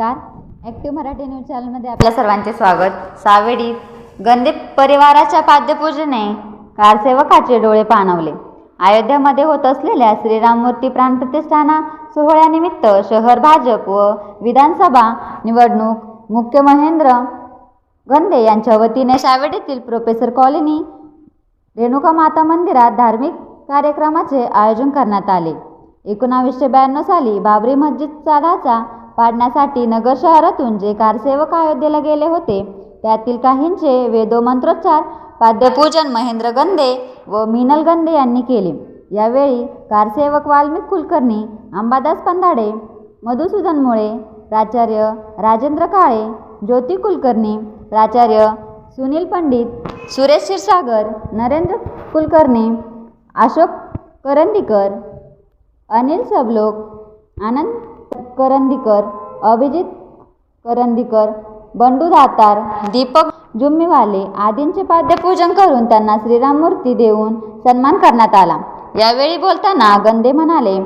नमस्कार. Active Marathi news चॅनलमध्ये आपल्या सर्वांचे स्वागत. सावेडी गंदे परिवाराच्या पाद्यपूजने कारसेवकाचे डोळे पाणवले. अयोध्यामध्ये होत असलेल्या श्रीराममूर्ती प्राणप्रतिष्ठाना सोहळ्यानिमित्त शहर भाजप व विधानसभा निवडणूक मुख्य महेंद्र गंदे यांच्या वतीने सावेडीतील प्रोफेसर कॉलनी रेणुका माता मंदिरात धार्मिक कार्यक्रमाचे आयोजन करण्यात आले. एकोणावीसशे ब्याण्णव साली बाबरी मस्जिद चालाचा पाडण्यासाठी नगर शहरातून जे कारसेवक अयोध्येला गेले होते त्यातील काहींचे वेदोमंत्रोच्चार पाद्यपूजन महेंद्र गंदे व मिनल गंदे यांनी केले. यावेळी कारसेवक वाल्मिक कुलकर्णी अंबादास पंधाडे मधुसूदन मुळे प्राचार्य राजेंद्र काळे ज्योती कुलकर्णी प्राचार्य सुनील पंडित सुरेश क्षीरसागर नरेंद्र कुलकर्णी अशोक करंदीकर अनिल सबलोक आनंद करंदीकर अभिजित करंदीकर बंडू दातार दीपक जुम्मीवाले आदींचे पाद्यपूजन करून त्यांना श्रीराममूर्ती देऊन सन्मान करण्यात आला. यावेळी बोलताना गंदे म्हणाले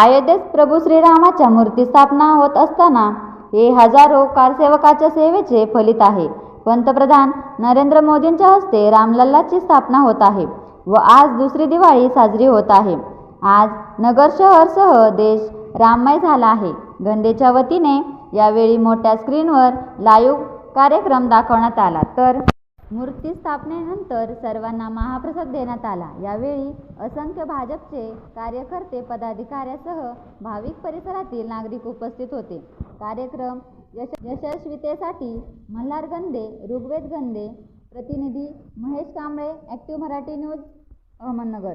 अयोध्येत प्रभू श्रीरामाच्या मूर्ती स्थापना होत असताना हे हजारो कारसेवकाच्या सेवेचे फलित आहे. पंतप्रधान नरेंद्र मोदींच्या हस्ते रामलल्लाची स्थापना होत आहे व आज दुसरी दिवाळी साजरी होत आहे. आज नगर शहरसह देश राममय झाला आहे. गंदेच्या वतीने यावेळी मोठ्या स्क्रीनवर लाईव्ह कार्यक्रम दाखवण्यात आला. तर मूर्ती स्थापनेनंतर सर्वांना महाप्रसाद देण्यात आला. यावेळी असंख्य भाजपचे कार्यकर्ते पदाधिकाऱ्यासह भाविक परिसरातील नागरिक उपस्थित होते. कार्यक्रम यश यशस्वीतेसाठी मल्हार गंदे ऋग्वेद गंदे प्रतिनिधी Mahesh Kamble active Marathi news Ahmednagar.